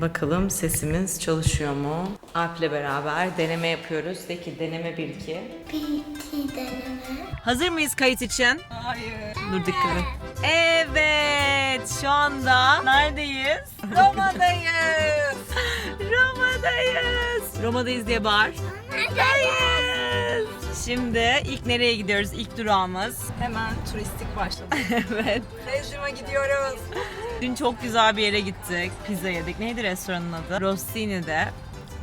Bakalım sesimiz çalışıyor mu? Alp'le beraber deneme yapıyoruz. De ki deneme 1 2. Bir iki deneme. Hazır mıyız kayıt için? Hayır. Dur dikkat et. Evet, şu anda neredeyiz? Roma'dayız. Roma'dayız. Roma'dayız diye bağır. Roma'dayız. Şimdi ilk nereye gidiyoruz? İlk durağımız. Hemen turistik başladı. evet. Rezyuma gidiyoruz. Dün çok güzel bir yere gittik. Pizza yedik. Neydi restoranın adı? Rossini'de.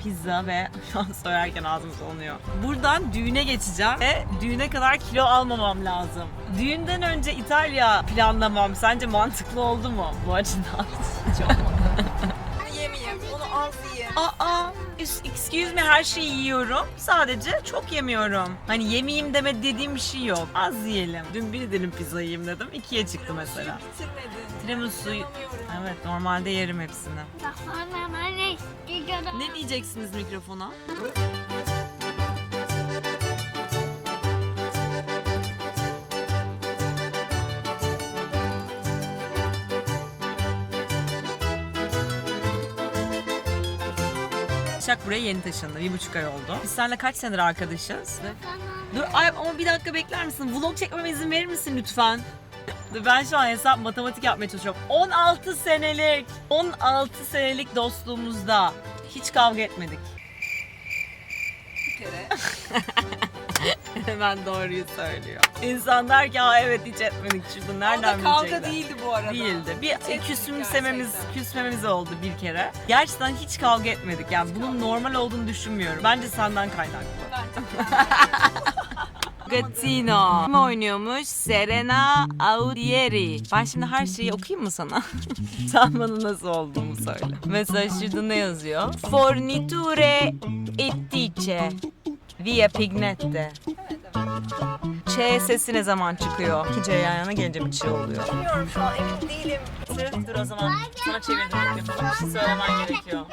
Pizza ve şu an söylerken ağzım donuyor. Buradan düğüne geçeceğim ve düğüne kadar kilo almamam lazım. Düğünden önce İtalya planlamam sence mantıklı oldu mu bu açıdan? Onu yemeyeyim. Aa, excuse me her şeyi yiyorum. Sadece çok yemiyorum. Hani yemeyeyim deme dediğim bir şey yok. Az yiyelim. Dün bir dilim pizza yiyeyim dedim. ikiye çıktı mesela. Bitirmedin. Tiramisu İnanamıyorum. Evet normalde yerim hepsini. Ne diyeceksiniz mikrofona? Şak buraya yeni taşındı. Bir buçuk ay oldu. Biz seninle kaç senedir arkadaşız? Dur ay ama bir dakika bekler misin? Vlog çekmeme izin verir misin lütfen? Dur, Ben şu an hesap matematik yapmaya çalışıyorum. 16 senelik, 16 senelik dostluğumuzda hiç kavga etmedik. Bir kere. Hemen doğruyu söylüyor. İnsan der ki Aa, evet hiç etmedik şurada O nereden da kavga bilecekler?" değildi bu arada. Değildi. Bir Etmedik küsümsememiz, gerçekten. küsmemiz oldu bir kere. Gerçekten hiç kavga etmedik. Yani bunun normal olduğunu düşünmüyorum. Bence senden kaynaklı. Gattino. Kim oynuyormuş? Serena Audieri. Ben şimdi her şeyi okuyayım mı sana? Sen bana nasıl olduğumu söyle. Mesela şurada ne yazıyor? Forniture ettice via pignette. Ç sesi ne zaman çıkıyor? İki C yan yana gelince bir Ç oluyor. Bilmiyorum şu an emin değilim. Dur o zaman sana çevirdim. Bir şey söylemen gerekiyor.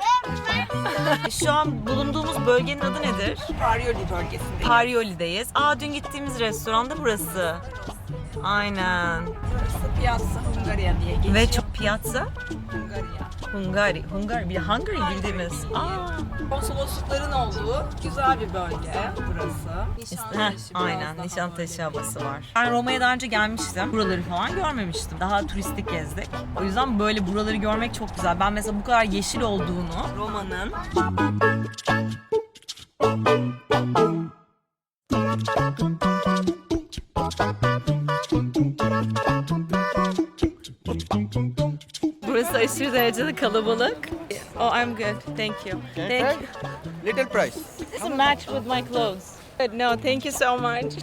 Şu an bulunduğumuz bölgenin adı nedir? Parioli bölgesinde. Parioli'deyiz. Aa dün gittiğimiz restoran da burası. Aynen. Burası Piazza Hungaria diye geçiyor. Ve çok piyatsa Hungaria. Hungary. Hungary. Bir de Hungary bildiğimiz. Aa. Konsoloslukların olduğu güzel bir bölge burası. Heh, Nişantaşı biraz aynen Nişantaşı havası var. Ben Roma'ya daha önce gelmiştim. Buraları falan görmemiştim. Daha turistik gezdik. O yüzden böyle buraları görmek çok güzel. Ben mesela bu kadar yeşil olduğunu Roma'nın aşırı derecede kalabalık. Oh, I'm good. Thank you. Thank you. Little price. This doesn't match with my clothes. No, thank you so much.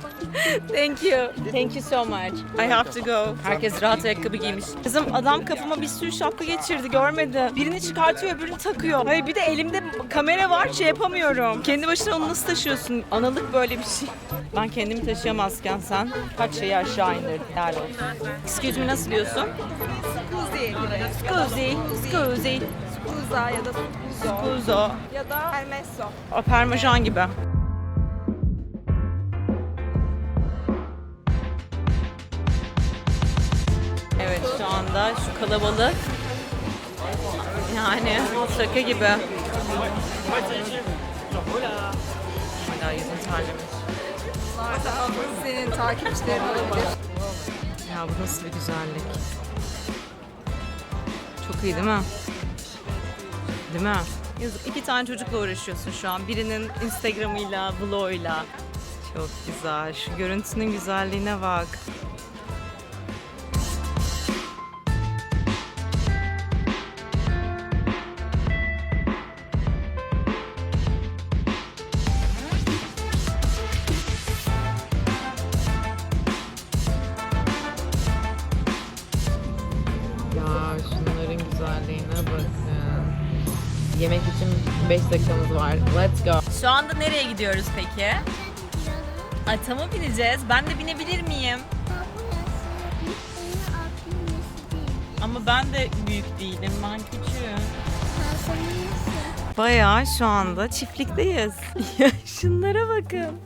thank you. Thank you so much. I have to go. Herkes rahat ayakkabı giymiş. Kızım adam kafama bir sürü şapka geçirdi görmedi. Birini çıkartıyor öbürünü takıyor. Hayır bir de elimde kamera var şey yapamıyorum. Kendi başına onu nasıl taşıyorsun? Analık böyle bir şey. Ben kendimi taşıyamazken sen kaç şeyi aşağı indirdin. Helal olsun. Excuse me nasıl diyorsun? Scusi. Scusi. Scusi. Scusa ya da Scuso. Scuso. Ya da Hermeso. O parmesan gibi. Anda şu kalabalık yani şaka gibi. Hala yüzüm terlemiş. Senin takipçilerin olabilir. Ya bu nasıl bir güzellik. Çok iyi değil mi? Değil mi? Yazık iki tane çocukla uğraşıyorsun şu an. Birinin Instagram'ıyla, vlog'uyla. Çok güzel. Şu görüntünün güzelliğine bak. 5 dakikamız var. Let's go. Şu anda nereye gidiyoruz peki? Ata mı bineceğiz? Ben de binebilir miyim? Ama ben de büyük değilim. Ben küçüğüm. Bayağı şu anda çiftlikteyiz. ya şunlara bakın.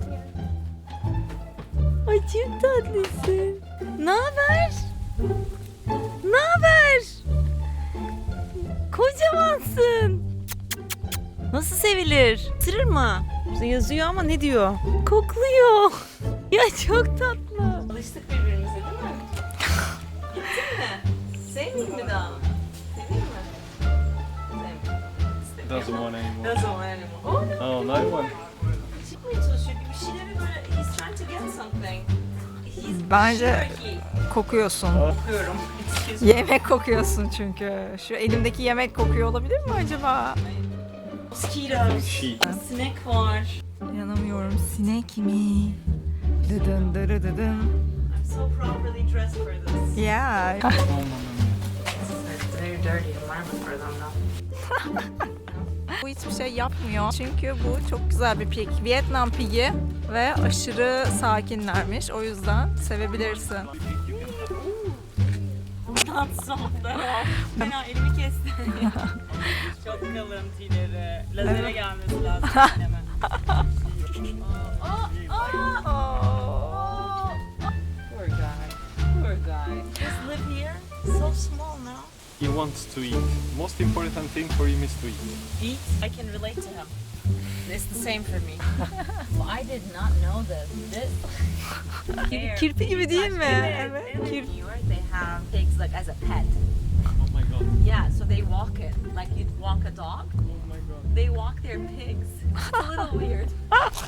Ay çok tatlısın. Ne haber? Ne haber? Kocamansın. Nasıl sevilir? Isırır mı? İşte yazıyor ama ne diyor? Kokluyor. ya çok tatlı. Alıştık birbirimize değil mi? Gittin mi? Sevmeyeyim mi daha? Seveyim mi? Sevmeyeyim. Doesn't want anymore. Doesn't want anymore. Oh, Oh, no one. çıkmaya çalışıyor. Bir şeyleri böyle he's trying to get something. He's Bence kokuyorsun. Kokuyorum. Excuse me. Yemek kokuyorsun çünkü. Şu elimdeki yemek kokuyor olabilir mi acaba? Mosquitoes. Sheep. Sinek var. İnanamıyorum. Sinek mi? Dıdın dırı dıdın. I'm so properly dressed for this. Yeah. It's a very dirty environment for them now. Bu hiçbir şey yapmıyor. Çünkü bu çok güzel bir pig. Vietnam pigi ve aşırı sakinlermiş. O yüzden sevebilirsin. At all. Fena elimi kesti. Çok kalın tüyleri. Lazere gelmesi lazım anneme. Poor guy. Poor guy. Just live here. So small now. He wants to eat. Most important thing for him is to eat. Eat. I can relate to him. It's the same for me. Well, I did not know this. This Kirpi gibi değil mi? in Kirpi. New York, they have pigs like as a pet. Oh my god. Yeah, so they walk it like you'd walk a dog. Oh my god. They walk their pigs. It's a little weird.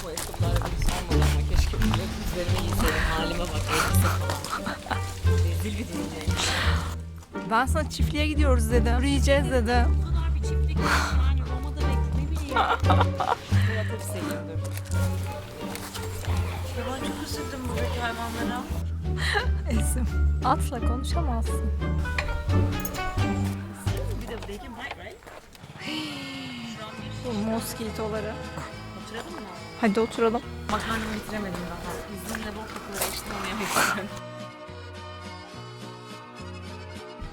Bu ayakkabılar bir sormadan ama keşke üzerime giyseydim. Halime bak elbise falan. Rezil bir dünyaymış. Ben sana çiftliğe gidiyoruz dedim. Yürüyeceğiz dedim. Bu kadar bir çiftlik yani Tabii seviyordur. Ya ben çok üzüldüm buradaki hayvanlara. Esim. Atla konuşamazsın. Bir de can bite right? Bu moskitoları. oturalım mı? Hadi oturalım. Makarnamı bitiremedim daha. İzninle bol kokuları içtim onu yemek.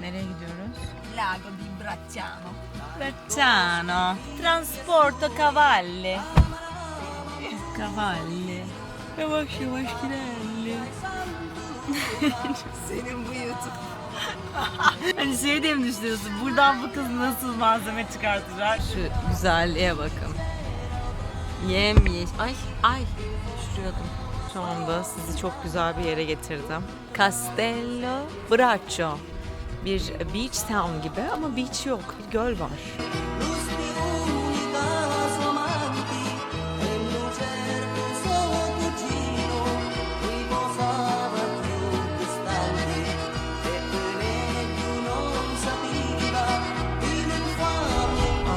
Nereye gidiyoruz? Lago di Bracciano. Bracciano. Transporto cavalli. Cavalli. Yavaş yavaş giderli. Senin bu YouTube. Hani şey diye mi düşünüyorsun? Buradan bu kız nasıl malzeme çıkartacak? Şu güzelliğe bakın. Yem yeş. Ay ay. Düşürüyordum. Şu anda sizi çok güzel bir yere getirdim. Castello Braccio. Bir beach town gibi ama beach yok. Bir göl var.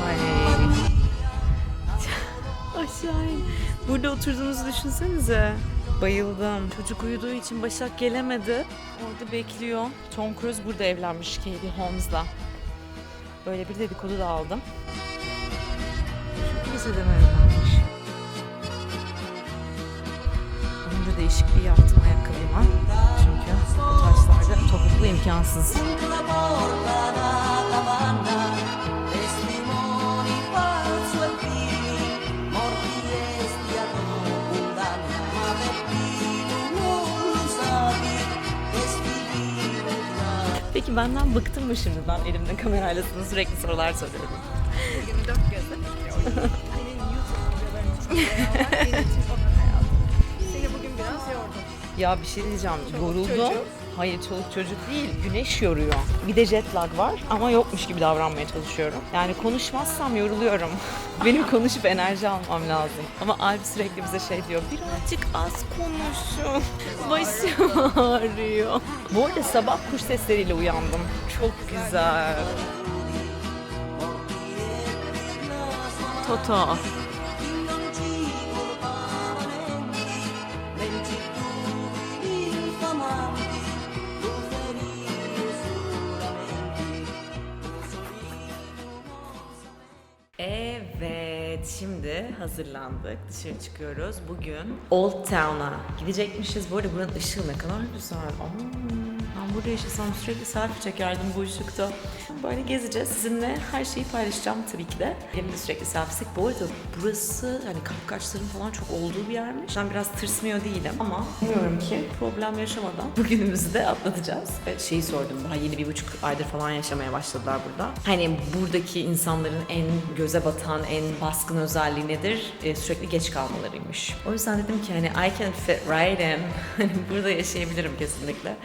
Ay. Aşağı in. Burada oturduğunuzu düşünsenize. Bayıldım. Çocuk uyuduğu için Başak gelemedi. Orada bekliyor. Tom Cruise burada evlenmiş Katie Holmes'la. Böyle bir dedikodu da aldım. Şu kilisede mi evlenmiş? Onun da değişik bir yaptım ayakkabıma. Çünkü bu taşlarda topuklu imkansız. Peki benden bıktın mı şimdi? Ben elimde kamerayla sana sürekli sorular soruyorum. Seni bugün biraz yordum. Ya bir şey diyeceğim. Yoruldum. çocuk. Hayır çoluk çocuk değil. Güneş yoruyor. Bir de jet lag var ama yokmuş gibi davranmaya çalışıyorum. Yani konuşmazsam yoruluyorum. Benim konuşup enerji almam lazım. Ama Alp sürekli bize şey diyor. Birazcık az konuşun. Başım ağrıyor. Bu arada sabah kuş sesleriyle uyandım. Çok güzel. Toto. Evet, şimdi hazırlandık. Dışarı çıkıyoruz. Bugün Old Town'a gidecekmişiz. Bu arada buranın ışığı ne kadar güzel. Aa, burada yaşasam sürekli selfie çekerdim bu ışıkta. Böyle gezeceğiz. Sizinle her şeyi paylaşacağım tabii ki de. Benim de sürekli selfie çek. Bu arada burası hani kapkaçların falan çok olduğu bir yermiş. Ben biraz tırsmıyor değilim ama umuyorum ki problem yaşamadan bugünümüzü de atlatacağız. Evet, şeyi sordum. Daha yeni bir buçuk aydır falan yaşamaya başladılar burada. Hani buradaki insanların en göze batan, en baskın özelliği nedir? E, sürekli geç kalmalarıymış. O yüzden dedim ki hani I can fit right in. Hani burada yaşayabilirim kesinlikle.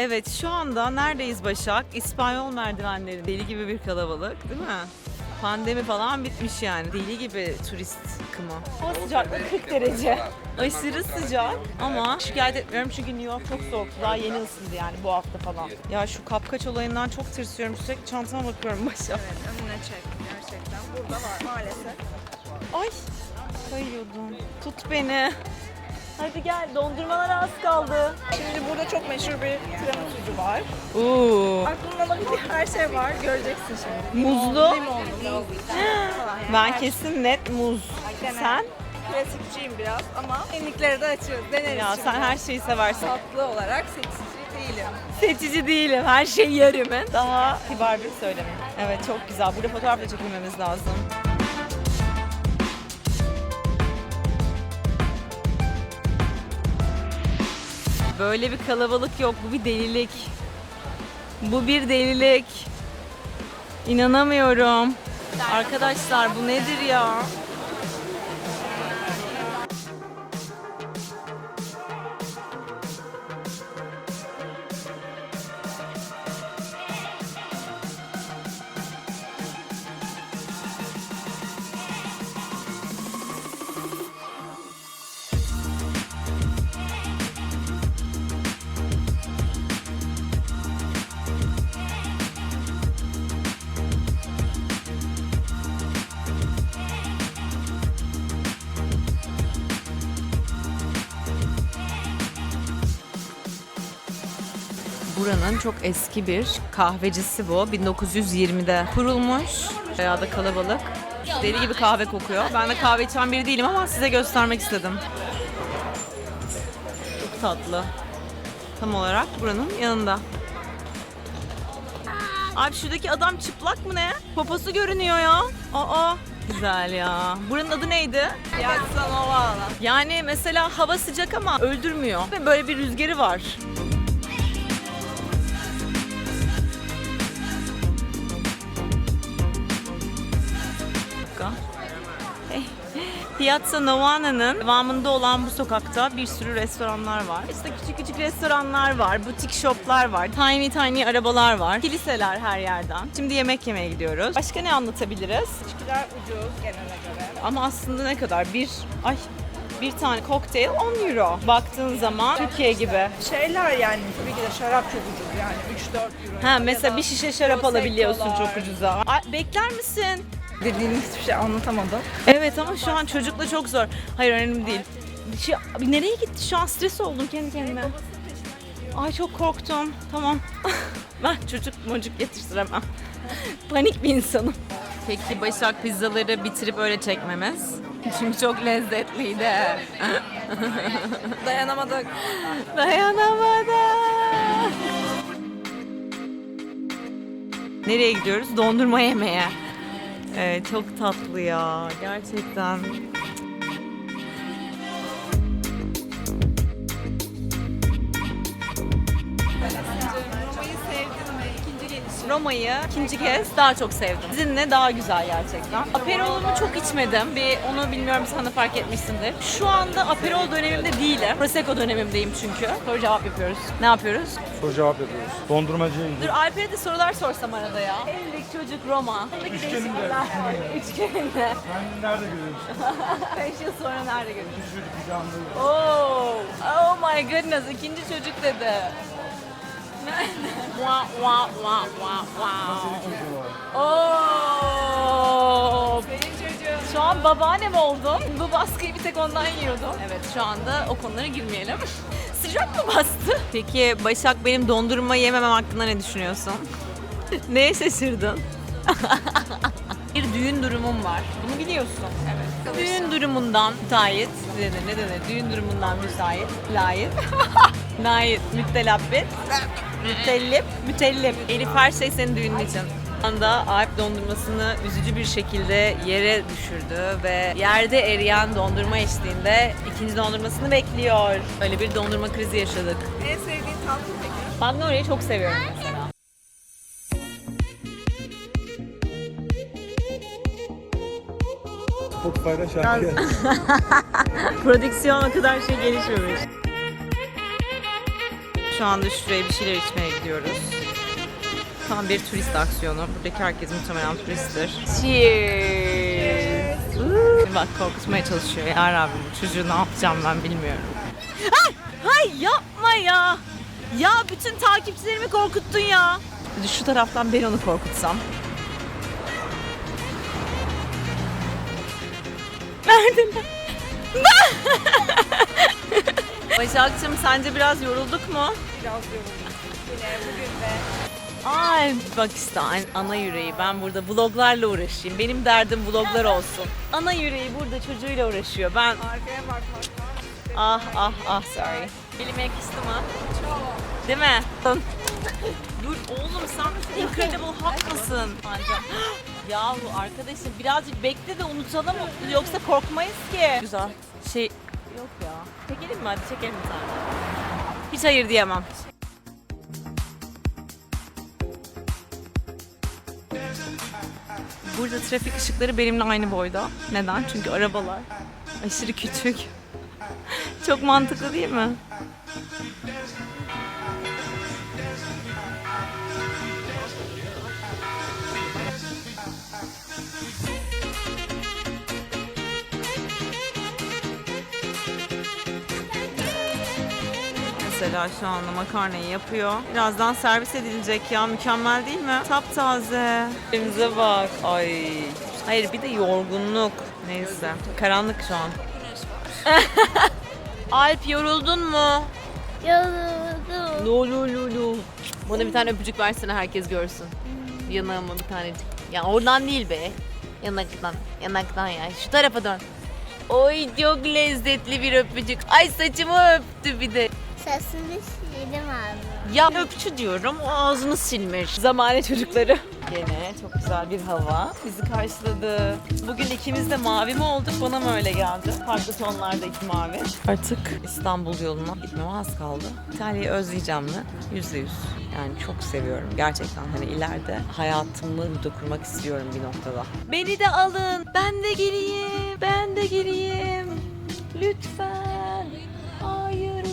Evet şu anda neredeyiz Başak? İspanyol merdivenleri. Deli gibi bir kalabalık değil mi? Pandemi falan bitmiş yani. Deli gibi turist akımı. Hava sıcaklığı 40 derece. Aşırı sıcak ama şikayet etmiyorum çünkü New York çok soğuktu. Daha yeni ısındı yani bu hafta falan. Ya şu kapkaç olayından çok tırsıyorum. Sürekli çantama bakıyorum Başak. Evet, önüne çek gerçekten. Burada var maalesef. Ay kayıyordum. Tut beni. Hadi gel dondurmalar az kaldı. Şimdi burada çok meşhur bir tiramisu var. Oo. Aklına alabildiğin her şey var. Göreceksin şimdi. Muzlu. Limonlu. Ben kesin net muz. Sen? Klasikçiyim biraz ama yenilikleri de açıyoruz. Deneriz Ya şimdi. sen her şeyi seversin. Tatlı olarak seçici değilim. Seçici değilim. Her şey yarımın. Daha kibar bir söylemi. Evet çok güzel. Burada fotoğraf da çekilmemiz lazım. Böyle bir kalabalık yok. Bu bir delilik. Bu bir delilik. İnanamıyorum. Arkadaşlar bu nedir ya? Buranın çok eski bir kahvecisi bu. 1920'de kurulmuş. Bayağı da kalabalık. Deli gibi kahve kokuyor. Ben de kahve içen biri değilim ama size göstermek istedim. Çok tatlı. Tam olarak buranın yanında. Abi şuradaki adam çıplak mı ne? Poposu görünüyor ya. Aa güzel ya. Buranın adı neydi? Piazza Novara. Yani mesela hava sıcak ama öldürmüyor. Böyle bir rüzgarı var. Piazza Novana'nın devamında olan bu sokakta bir sürü restoranlar var. İşte küçük küçük restoranlar var, butik shoplar var, tiny tiny arabalar var, kiliseler her yerden. Şimdi yemek yemeye gidiyoruz. Başka ne anlatabiliriz? İçkiler ucuz genele göre. Ama aslında ne kadar? Bir, ay bir tane kokteyl 10 euro. Baktığın zaman Türkiye gibi. Şeyler yani tabii ki de şarap çok ucuz yani 3-4 euro. Ha mesela bir şişe şarap alabiliyorsun çok ucuza. Ay, bekler misin? Dediğim hiçbir şey anlatamadım. Evet ama şu an çocukla çok zor. Hayır önemli değil. Şey, nereye gitti? Şu an stres oldum kendi kendime. Ay çok korktum. Tamam. ben çocuk mocuk yetiştiremem. Panik bir insanım. Peki Başak pizzaları bitirip öyle çekmemiz. Çünkü çok lezzetliydi. Dayanamadık. Dayanamadım. Nereye gidiyoruz? Dondurma yemeye. Evet, çok tatlı ya. Gerçekten. Roma'yı ikinci kez daha çok sevdim. Sizinle daha güzel gerçekten. Aperol'umu çok içmedim. Bir onu bilmiyorum sen de fark etmişsindir. Şu anda Aperol dönemimde değilim. Prosecco dönemimdeyim çünkü. Soru cevap yapıyoruz. Ne yapıyoruz? Soru cevap yapıyoruz. Dondurmacıya Dur Alper'e de sorular sorsam arada ya. Evlilik, çocuk, Roma. Üçgeninde. Üçgeninde. Sen nerede görüyorsun? 5 yıl sonra nerede görüşürüz? Çocuk kucağında. Oh, oh my goodness, ikinci çocuk dedi. Wah. Çocuğu var. Oh, Benim çocuğum. Şu an babaannem oldum. Bu baskıyı bir tek ondan yiyordum. Evet şu anda o konulara girmeyelim. Sıcak mı bastı? Peki Başak benim dondurma yememem hakkında ne düşünüyorsun? Neye şaşırdın? bir düğün durumum var. Bunu biliyorsun. Evet. Düğün durumundan müteahhit. Ne denir, ne denir? Düğün durumundan müsait. Layık. Layık. Müttelabbet. Mütellip. Mütellip. Elif her şey senin düğünün için. Anda Alp dondurmasını üzücü bir şekilde yere düşürdü ve yerde eriyen dondurma eşliğinde ikinci dondurmasını bekliyor. Öyle bir dondurma krizi yaşadık. En sevdiğin tatlı peki? Magnolia'yı çok seviyorum mesela. Spotify'da şarkı. Prodüksiyon o kadar şey gelişmemiş. Şu anda şuraya bir şeyler içmeye gidiyoruz. Tam bir turist aksiyonu. Buradaki herkes muhtemelen turisttir. Cheers! Woo! Bak korkutmaya çalışıyor. Ya Rabbim bu çocuğu ne yapacağım ben bilmiyorum. Ay, hay yapma ya. Ya bütün takipçilerimi korkuttun ya. Şu taraftan ben onu korkutsam. Neredeler? Başakçım sence biraz yorulduk mu? Biraz yoruldum. Yine bugün de Ay bak işte an- ana yüreği ben burada vloglarla uğraşayım. Benim derdim vloglar olsun. Ana yüreği burada çocuğuyla uğraşıyor. Ben arkaya bakmaktan ah ah ah sorry. Elime yakıştı mı? Değil mi? Dur oğlum sen Incredible Hulk mısın? Yahu arkadaşım birazcık bekle de unutalım yoksa korkmayız ki. Güzel. Şey yok ya. Çekelim mi hadi çekelim bir. Hiç hayır diyemem. Burada trafik ışıkları benimle aynı boyda. Neden? Çünkü arabalar aşırı küçük. Çok mantıklı değil mi? Mesela şu anda makarnayı yapıyor. Birazdan servis edilecek ya. Mükemmel değil mi? Taptaze. Elimize bak. Ay. Hayır bir de yorgunluk. Neyse. Karanlık şu an. Alp yoruldun mu? Yoruldum. Lo lo lo lo. Bana bir tane öpücük versene herkes görsün. Yanağıma bir tanecik. Ya oradan değil be. Yanaktan. Yanaktan ya. Şu tarafa dön. Oy çok lezzetli bir öpücük. Ay saçımı öptü bir de. Sesini sildim abi. Ya öpçü diyorum o ağzını silmiş. Zamane çocukları. Gene çok güzel bir hava bizi karşıladı. Bugün ikimiz de mavi mi olduk bana mı öyle geldi? Farklı tonlarda iki mavi. Artık İstanbul yoluna gitmeme az kaldı. İtalya'yı özleyeceğim mi? Yüzde yüz. Yani çok seviyorum gerçekten hani ileride hayatımı burada kurmak istiyorum bir noktada. Beni de alın. Ben de gireyim. Ben de gireyim. Lütfen.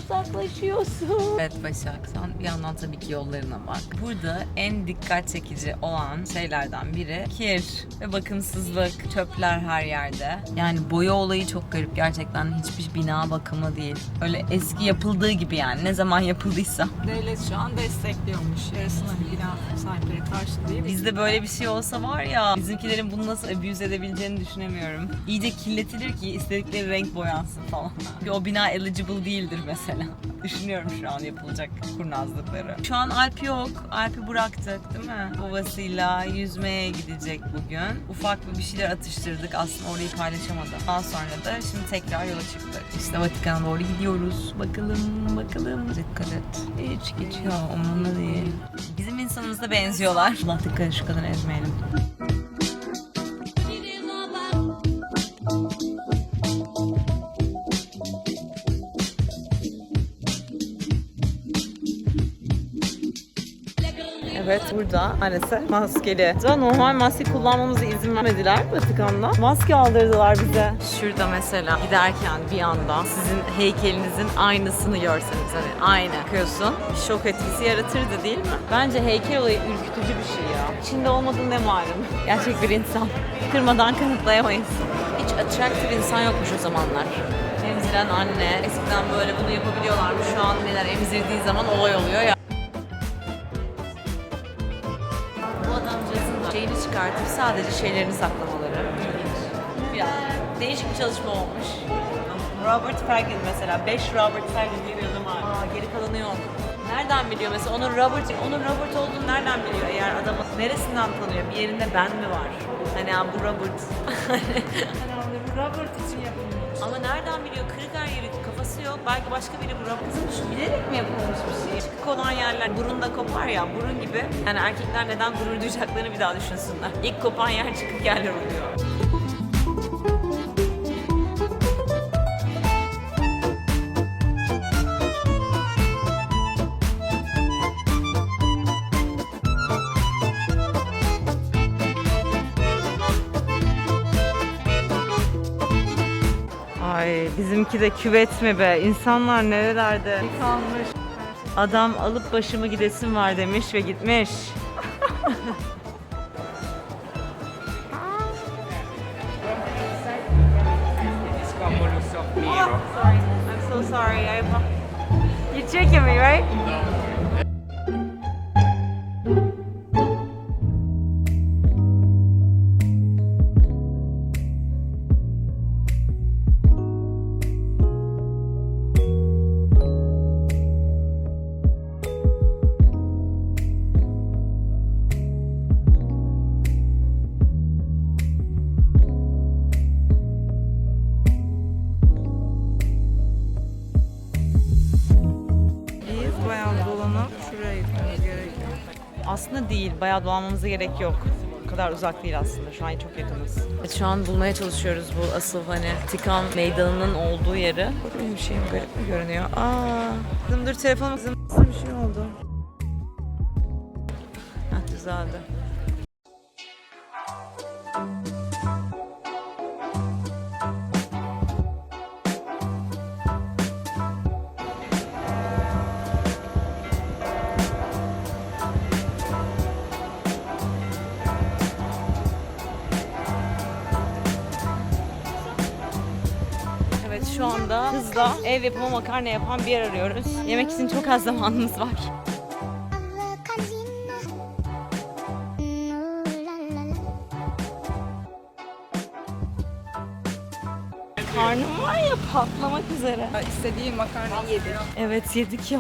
Uzaklaşıyorsun. Evet Başak sen bir yandan tabii ki yollarına bak. Burada en dikkat çekici olan şeylerden biri kir ve bakımsızlık, çöpler her yerde. Yani boya olayı çok garip gerçekten hiçbir bina bakımı değil. Öyle eski yapıldığı gibi yani ne zaman yapıldıysa. devlet şu an destekliyormuş. Yarısını bina sahipleri karşılayıp. Bizde böyle bir şey olsa var ya bizimkilerin bunu nasıl abuse edebileceğini düşünemiyorum. İyice kirletilir ki istedikleri renk boyansın falan. O bina eligible değildir mesela. Düşünüyorum şu an yapılacak kurnazlıkları. Şu an Alp yok. Alp'i bıraktık değil mi? Babasıyla yüzmeye gidecek bugün. Ufak bir bir şeyler atıştırdık. Aslında orayı paylaşamadım. Daha sonra da şimdi tekrar yola çıktık. İşte Vatikan'a doğru gidiyoruz. Bakalım bakalım. Dikkat et. Hiç geçiyor. Umurumda değil. Bizim insanımıza benziyorlar. Allah dikkat et şu kadar ezmeyelim. Evet burada maalesef maskeli. Daha normal maske kullanmamıza izin vermediler Vatikan'da. Maske aldırdılar bize. Şurada mesela giderken bir anda sizin heykelinizin aynısını görseniz hani aynı bakıyorsun. Şok etkisi yaratırdı değil mi? Bence heykel olayı ürkütücü bir şey ya. İçinde olmadığın ne malum. Gerçek bir insan. Kırmadan kanıtlayamayız. Hiç attractive insan yokmuş o zamanlar. Emziren anne. Eskiden böyle bunu yapabiliyorlarmış. Şu an neler emzirdiği zaman olay oluyor ya. Çıkartıp sadece şeylerini saklamaları. Biraz Değişik bir çalışma olmuş. Robert Ferguson mesela. 5 Robert Ferguson diye bir adam var. Aa, geri kalanı yok. Nereden biliyor mesela? Onun Robert, onun Robert olduğunu nereden biliyor eğer adamın? Neresinden tanıyor? Bir yerinde ben mi var? Hani ha, bu Robert. Robert Belki başka biri bu Robert'ın bilerek mi yapılmış bir şey? Çıkık olan yerler burun da kopar ya, burun gibi. Yani erkekler neden gurur duyacaklarını bir daha düşünsünler. İlk kopan yer çıkık yerler oluyor. Ay bizimki de küvet mi be? İnsanlar nerelerde? Yıkanmış. Adam alıp başımı gidesim var demiş ve gitmiş. sorry. I'm so sorry. I You're checking me, right? Biz Bayağı dolanmamıza gerek yok. O kadar uzak değil aslında. Şu an çok yakınız. Şu an bulmaya çalışıyoruz bu asıl hani Tikan meydanının olduğu yeri. Benim şeyim garip görünüyor? Aa, kızım dur telefonum kızım. Hızla ev yapımı makarna yapan bir yer arıyoruz. Yemek için çok az zamanımız var. Karnım var ya patlamak üzere. İstediğin makarnayı yedik. Evet yedik ya.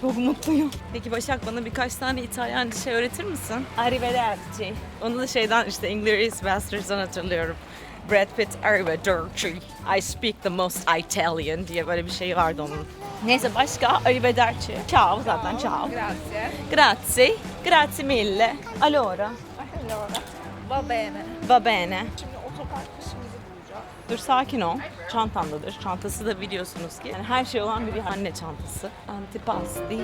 Çok mutluyum. Peki Başak bana birkaç tane İtalyanca şey öğretir misin? Arrivederci. Onu da şeyden işte Inglourious Basterds'dan hatırlıyorum. Brad Pitt Arrivederci. I speak the most Italian diye böyle bir şey vardı onun. Neyse başka Arrivederci. Ciao zaten ciao. Grazie. Grazie. Grazie mille. Allora. Allora. Va bene. Va bene. Şimdi otopark kışımızı bulacağız. Dur sakin ol. Çantamdadır. Çantası da biliyorsunuz ki. Yani her şey olan bir anne çantası. Antipasti.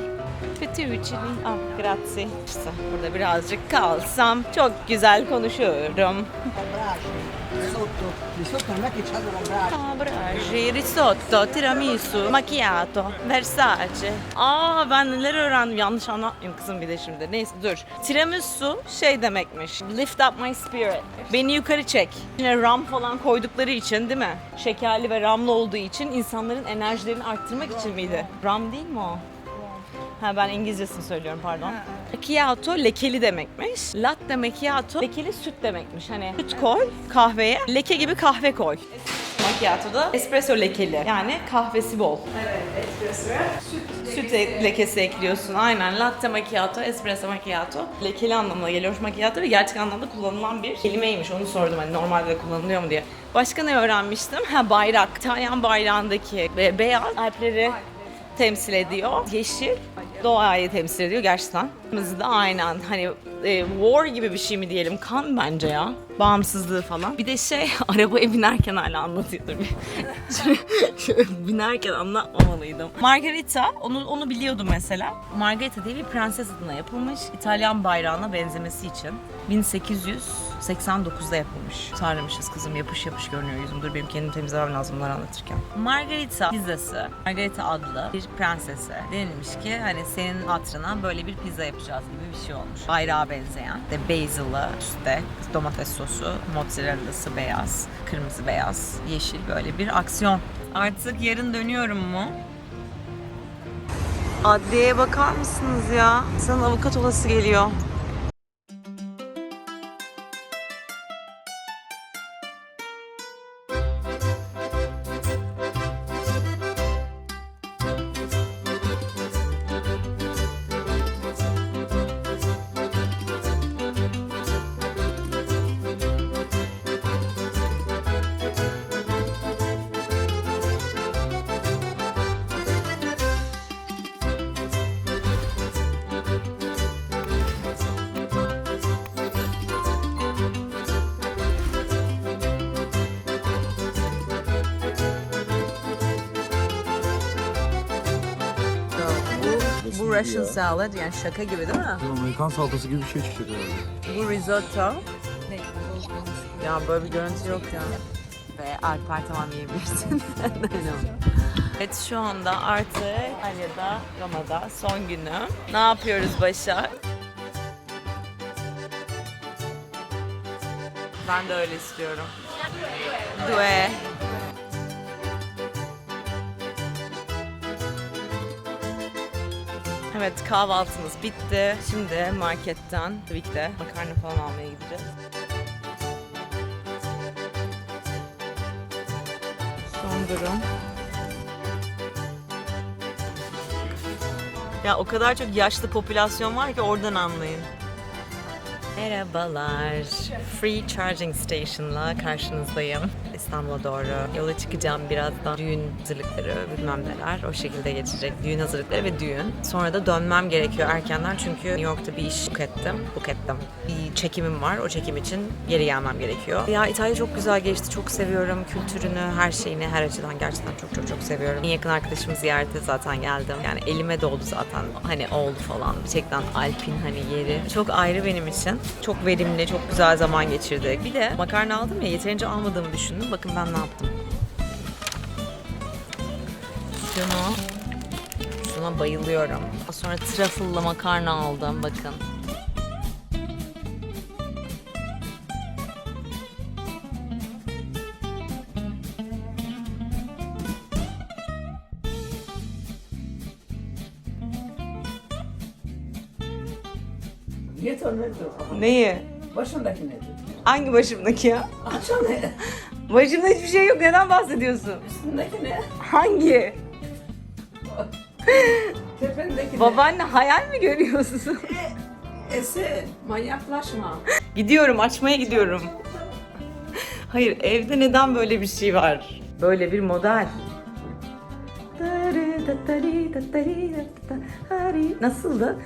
Fettuccine. Ah, grazie. İşte burada birazcık kalsam çok güzel konuşuyorum. L'ombrage. Abragi, risotto, tiramisu, macchiato, Versace. Aa ben neler öğrendim. Yanlış anlatmayayım kızım bir de şimdi. Neyse dur. Tiramisu şey demekmiş. Lift up my spirit. Beni yukarı çek. Yine ram falan koydukları için değil mi? Şekerli ve ramlı olduğu için insanların enerjilerini arttırmak için miydi? Ram değil mi o? Ha ben İngilizcesini söylüyorum pardon. Macchiato lekeli demekmiş. Latte macchiato lekeli süt demekmiş. Hani süt koy kahveye, leke gibi kahve koy. Macchiato da espresso lekeli. Yani kahvesi bol. Evet, espresso. Süt, süt e- lekesi ekliyorsun. Aynen. Latte macchiato, espresso macchiato. Lekeli anlamına geliyormuş macchiato ve gerçek anlamda kullanılan bir kelimeymiş. Onu sordum hani normalde de kullanılıyor mu diye. Başka ne öğrenmiştim? Ha bayrak. İtalyan bayrağındaki be- beyaz Alpleri temsil ediyor. Yeşil doğayı temsil ediyor gerçekten. Kırmızı da aynen hani e, war gibi bir şey mi diyelim kan bence ya. Bağımsızlığı falan. Bir de şey arabaya binerken hala Şöyle binerken anlatmamalıydım. Margarita onu, onu biliyordum mesela. Margarita diye bir prenses adına yapılmış. İtalyan bayrağına benzemesi için. 1889'da yapılmış. Sarılmışız kızım yapış yapış görünüyor yüzüm. Dur benim kendimi temizlemem lazım bunları anlatırken. Margarita pizzası. Margarita adlı bir prensese denilmiş ki hani senin hatırına böyle bir pizza yapacağız gibi bir şey olmuş. Bayrağa benzeyen. De basil'ı üstte domates sosu, mozzarella'sı beyaz, kırmızı beyaz, yeşil böyle bir aksiyon. Artık yarın dönüyorum mu? Adliyeye bakar mısınız ya? Sana avukat olası geliyor. Russian salad yani şaka gibi değil mi? Amerikan salatası gibi bir şey çıkacak herhalde. Bu risotto. Ya böyle bir görüntü yok ya. Ve Alper tamam yiyebilirsin. evet şu anda artık Alya'da, Roma'da son günü. Ne yapıyoruz Başak? Ben de öyle istiyorum. Due. Evet kahvaltımız bitti. Şimdi marketten tabii ki de makarna falan almaya gideceğiz. Son durum. Ya o kadar çok yaşlı popülasyon var ki oradan anlayın. Merhabalar. Free Charging Station'la karşınızdayım. İstanbul'a doğru yola çıkacağım birazdan. Düğün hazırlıkları bilmem neler o şekilde geçecek. Düğün hazırlıkları ve düğün. Sonra da dönmem gerekiyor erkenden çünkü New York'ta bir iş book ettim. Book ettim. Bir çekimim var. O çekim için geri gelmem gerekiyor. Ya İtalya çok güzel geçti. Çok seviyorum kültürünü, her şeyini, her açıdan gerçekten çok çok çok seviyorum. En yakın arkadaşımı ziyarete zaten geldim. Yani elime doldu zaten. Hani oldu falan. Gerçekten Alpin hani yeri. Çok ayrı benim için. Çok verimli, çok güzel zaman geçirdik. Bir de makarna aldım ya yeterince almadığımı düşündüm. Bakın ben ne yaptım. Şunu Şuna bayılıyorum. Sonra truffle'lı makarna aldım bakın. Nedir? Neyi? Başındaki nedir? Hangi başımdaki ya? Akşam ne? Başımda hiçbir şey yok. Neden bahsediyorsun? Üstündeki ne? Hangi? Tependeki ne? Babaanne hayal mi görüyorsun? Ese, manyaklaşma. gidiyorum, açmaya gidiyorum. Hayır, evde neden böyle bir şey var? Böyle bir model. Nasıldı?